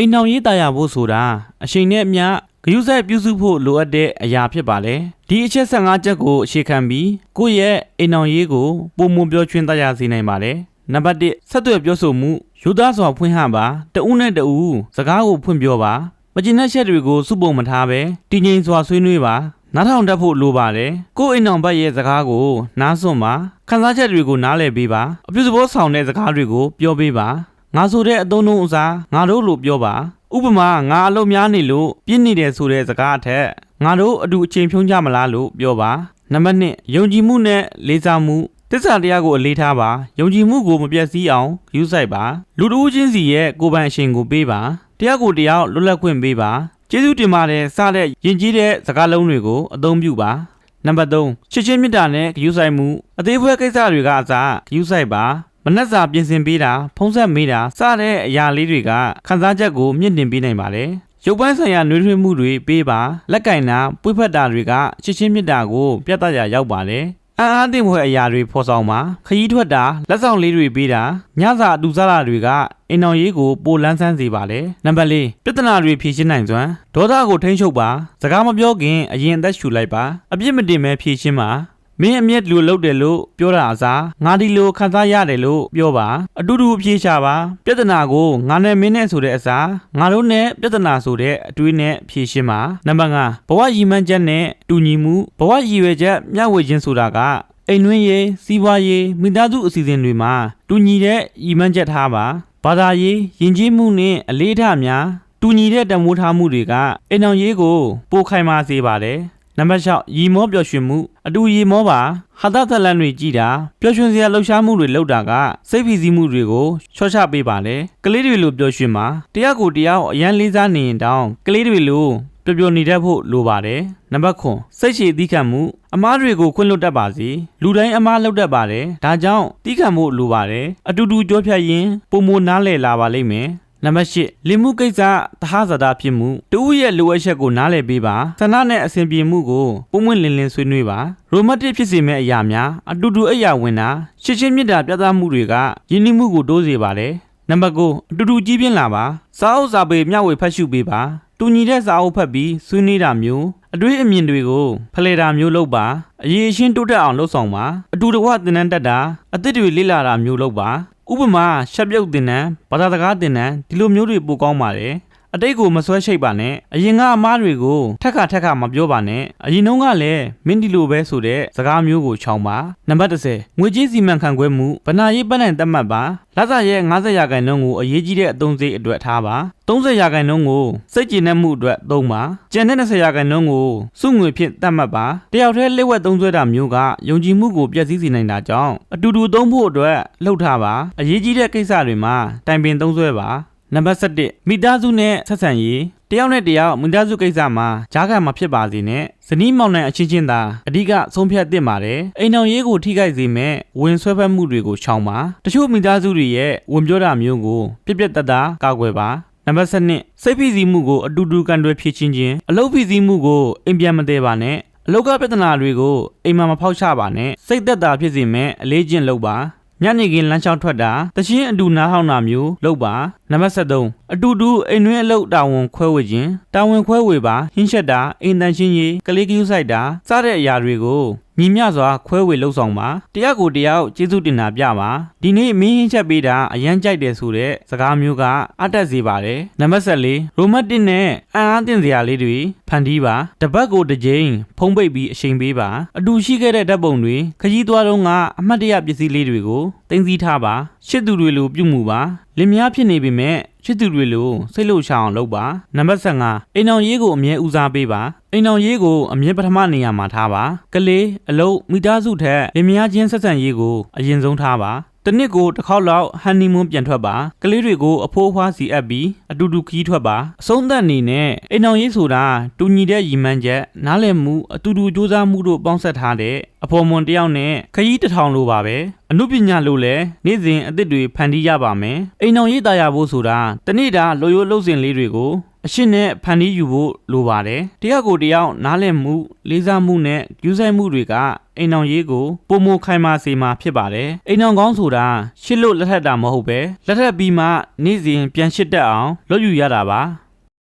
အိမ်နှောင်ရေးတာယာဖို့ဆိုတာအချိန်နဲ့အမျှဂရုစိုက်ပြုစုဖို့လိုအပ်တဲ့အရာဖြစ်ပါလေဒီအချက်15ချက်ကိုအခြေခံပြီးကိုယ့်ရဲ့အိမ်နှောင်ရေးကိုပုံမပြောချွင်းတာယာစေနိုင်ပါလေနံပါတ်1ဆက်သွယ်ပြောဆိုမှုယူသားစွာဖွင့်ဟပါတဦးနဲ့တဦးစကားကိုဖွင့်ပြောပါမကျင်တဲ့ချက်တွေကိုစုပုံမထားပဲတည်ငြိမ်စွာဆွေးနွေးပါနားထောင်တတ်ဖို့လိုပါတယ်ကိုယ့်အိမ်အောင်ဘက်ရဲ့စကားကိုနားစွန့်ပါခန်းစားချက်တွေကိုနားလည်ပေးပါအပြုသဘောဆောင်တဲ့စကားတွေကိုပြောပေးပါ ငါဆိုတဲ့အသုံးနှုန်းအစားငါတို့လို့ပြောပါဥပမာငါအလုပ်များနေလို့ပြင်းနေတယ်ဆိုတဲ့စကားအထက်ငါတို့အတူအချိန်ဖြုံးကြမလားလို့ပြောပါနံပါတ်1ယုံကြည်မှုနဲ့လေးစားမှုတစ္ဆာတရားကိုအလေးထားပါယုံကြည်မှုကိုမပြတ်စည်းအောင်ယူဆိုင်ပါလူတို့ချင်းစီရဲ့ကိုယ်ပိုင်အရှင်ကိုပေးပါတရားကိုတရားလွတ်လပ်ခွင့်ပေးပါကျေးဇူးတင်ပါတယ်စတဲ့ယဉ်ကျေးတဲ့စကားလုံးတွေကိုအသုံးပြုပါနံပါတ်3ချစ်ချင်းမေတ္တာနဲ့ဂရုစိုက်မှုအသေးဖွဲကိစ္စတွေကအစားဂရုစိုက်ပါ မနှက်စာပြင်ဆင်ပေးတာဖုံးဆက်မေးတာစတဲ့အရာလေးတွေကခန်းစားချက်ကိုမြင့်တင်ပေးနိုင်ပါတယ်ရုပ်ပိုင်းဆိုင်ရာနှွေးထွေးမှုတွေပေးပါလက်ကင်တာပွေ့ဖက်တာတွေကချစ်ချင်းမေတ္တာကိုပြသရာရောက်ပါတယ်အံ့အားသင့်ဖွယ်အရာတွေဖော်ဆောင်ပါခရီးထွက်တာလက်ဆောင်လေးတွေပေးတာညစာအတူစားတာတွေကအိမ်တော်ရေးကိုပိုလန်းဆန်းစေပါလေနံပါတ်၄ပြဿနာတွေဖြေရှင်းနိုင်စွမ်းဒေါသကိုထိန်းချုပ်ပါစကားမပြောခင်အရင်အသက်ရှူလိုက်ပါအပြစ်မတင်မဲဖြေရှင်းပါ မင်းအမျက်လူလုပ်တယ်လို့ပြောတာအစားငါဒီလိုခံစားရတယ်လို့ပြောပါအတူတူအပြေချပါပြဿနာကိုငါနဲ့မင်းနဲ့ဆိုတဲ့အစားငါတို့နဲ့ပြဿနာဆိုတဲ့အတွေးနဲ့ဖြေရှင်းပါနံပါတ်5ဘဝရည်မှန်းချက်နဲ့တူညီမှုဘဝရည်ရွယ်ချက်မျှဝေခြင်းဆိုတာကအိမ်တွင်းရေးစီးပွားရေးမိသားစုအစီအစဉ်တွေမှာတူညီတဲ့ရည်မှန်းချက်ထားပါဘာသာရေးယဉ်ကျေးမှုနဲ့အလေးထားများတူညီတဲ့တံမိုးထားမှုတွေကအိမ်အောင်ရေးကိုပိုခိုင်မာစေပါတယ် နံပါတ်6ရီမောပျော်ရွှင်မှုအတူရီမောပါဟာသသလန်တွေကြည်တာပျော်ရွှင်စရာလှုပ်ရှားမှုတွေလုပ်တာကစိတ်ဖိစီးမှုတွေကိုချော့ချပေးပါလေကလေးတွေလိုပျော်ရွှင်ပါတရားကိုတရားအရန်လေးစားနေရင်တောင်းကလေးတွေလိုပျော်ပျော်နေတတ်ဖို့လိုပါတယ်နံပါတ်9စိတ်ရှည်သီးခံမှုအမားတွေကိုခွင့်လွတ်တတ်ပါစေလူတိုင်းအမားလုပ်တတ်ပါတယ်ဒါကြောင့်သီးခံမှုလိုပါတယ်အတူတူကြောဖြတ်ရင်ပုံမနားလည်လာပါလိမ့်မယ် နံပါတ်၈လင်မှုကိစ္စသဟဇာတာဖြစ်မှုတူဦးရဲ့လိုအပ်ချက်ကိုနားလည်ပေးပါသနာနဲ့အစဉ်ပြေမှုကိုပုံမွင့်လင်းလင်းဆွေးနွေးပါရိုမတ်တစ်ဖြစ်စေမဲ့အရာများအတူတူအရာဝင်တာရှင်းရှင်းမြတ်တာပြသမှုတွေကယဉ်နှိမှုကိုတိုးစေပါတယ်နံပါတ်9အတူတူကြီးပြင်းလာပါစားအုပ်စာပေမျှဝေဖတ်ရှုပေးပါတူညီတဲ့စာအုပ်ဖတ်ပြီးဆွေးနွေးတာမျိုးအတွေ့အမြင်တွေကိုဖလှယ်တာမျိုးလုပ်ပါအရေးအရှင်းတိုးတက်အောင်လုပ်ဆောင်ပါအတူတကွသင်တန်းတက်တာအသစ်တွေလေ့လာတာမျိုးလုပ်ပါ ဥပမာရှက်ပြုတ်သင်တန်းဘာသာစကားသင်တန်းဒီလိုမျိုးတွေပိုကောင်းပါတယ် အတိတ်ကိုမဆွဲရှိတ်ပါနဲ့အရင်ကအမားတွေကိုထက်ခါထက်ခါမပြောပါနဲ့အရင်တုန်းကလည်းမင်းဒီလိုပဲဆိုတဲ့စကားမျိုးကိုချောင်းပါနံပါတ်30ငွေကြေးစီမံခန့်ခွဲမှုဗနာရေးပတ်နိုင်တတ်မှတ်ပါလစာရဲ့90ရာခိုင်နှုန်းကိုအရေးကြီးတဲ့အသုံးစရိတ်အတွက်ထားပါ30ရာခိုင်နှုန်းကိုစိတ်ကြည်နှက်မှုအတွက်သုံးပါကျန်တဲ့20ရာခိုင်နှုန်းကိုစုငွေဖြင့်တတ်မှတ်ပါတယောက်တည်းလက်ဝက်သုံးစွဲတာမျိုးကယုံကြည်မှုကိုပျက်စီးစေနိုင်တာကြောင့်အတူတူသုံးဖို့အတွက်လှုပ်ထားပါအရေးကြီးတဲ့ကိစ္စတွေမှာတိုင်ပင်သုံးစွဲပါ နံပါတ်7မိသားစုနဲ့ဆက်ဆံရေးတယောက်နဲ့တယောက်မိသားစုကိစ္စမှာကြားခံမှာဖြစ်ပါစေနဲ့ဇနီးမောင်နှံအချင်းချင်းသာအဓိကဆုံးဖြတ်သင့်ပါတယ်အိမ်တော်ရေးကိုထိခိုက်စေမဲ့ဝင်ဆွဲဖက်မှုတွေကိုရှောင်ပါတချို့မိသားစုတွေရဲ့ဝင်ပြောတာမျိုးကိုပြက်ပြက်တတ်တာကာကွယ်ပါနံပါတ်7စိတ်ဖိစီးမှုကိုအတူတူကန်တွယ်ဖြည့်ချင်းချင်းအလုပ်ဖိစီးမှုကိုအိမ်ပြန်မသေးပါနဲ့အလောက်ကပြဿနာတွေကိုအိမ်မှာမဖောက်ချပါနဲ့စိတ်သက်သာဖြစ်စေမဲ့အလေးကျင့်လုပ်ပါညနေခင်းလမ်းလျှောက်ထွက်တာတချင်းအတူနားဟောင်းတာမျိုးလုပ်ပါ နံပါတ်73အတူတူအိမ်တွင်းအလုပ်တာဝန်ခွဲဝေခြင်းတာဝန်ခွဲဝေပါဟင်းချက်တာအိမ်တန်ရှင်းရေးကလေးကယူဆိုင်တာစတဲ့အရာတွေကိုညီမျှစွာခွဲဝေလှုပ်ဆောင်ပါတရားကိုတရားကျေးဇူးတင်တာပြပါဒီနေ့မင်းဟင်းချက်ပေးတာအရန်ကြိုက်တယ်ဆိုတဲ့စကားမျိုးကအတက်စေပါတယ်နံပါတ်74ရိုမတ်တစ်နဲ့အံ့အားသင့်စရာလေးတွေဖန်တီးပါတပတ်ကိုတစ်ကြိမ်ဖုံးပိတ်ပြီးအချိန်ပေးပါအတူရှိခဲ့တဲ့ဓာတ်ပုံတွေခကြီးသွားတော့ကအမှတ်တရပစ္စည်းလေးတွေကိုတင်စည်းထားပါရှစ်သူတွေလိုပြုမှုပါလင်မယားဖြစ်နေပေမဲ့ချစ်သူတွေလိုစိတ်လှုပ်ရှားအောင်လုပ်ပါနံပါတ်15အိမ်အောင်ရေးကိုအမြဲဦးစားပေးပါအိမ်အောင်ရေးကိုအမြဲပထမနေရာမှာထားပါကလေးအလုပ်မိသားစုထက်လင်မယားချင်းဆက်ဆံရေးကိုအရင်ဆုံးထားပါ တစ်နှစ်ကိုတစ်ခေါက်လောက်ဟန်နီမွန်းပြန်ထွက်ပါကလေးတွေကိုအဖိုးအဖွားစီအပ်ပြီးအတူတူခီးထွက်ပါအဆုံးသတ်အနေနဲ့အိမ်အောင်ရေးဆိုတာတူညီတဲ့ရည်မှန်းချက်နားလည်မှုအတူတူစူးစမ်းမှုတို့ပေါင်းစပ်ထားတဲ့အဖော်မွန်တယောက်နဲ့ခရီးတစ်ထောင်လိုပါပဲအမှုပညာလို့လဲနေ့စဉ်အသစ်တွေဖန်တီးရပါမယ်အိမ်အောင်ရေးတာယာဖို့ဆိုတာတနေ့တာလိုရိုးလှုပ်စင်လေးတွေကို အရှင်းနဲ့ဖန်တီးယူဖို့လိုပါတယ်တရားကိုတရားနားလည်မှုလေးစားမှုနဲ့ယူဆိုင်မှုတွေကအိမ်အောင်ရေးကိုပုံမခိုင်မာစေမှာဖြစ်ပါတယ်အိမ်အောင်ကောင်းဆိုတာရှစ်လို့လက်ထက်တာမဟုတ်ပဲလက်ထက်ပြီးမှနေ့စဉ်ပြန်ရှစ်တက်အောင်လုပ်ယူရတာပါ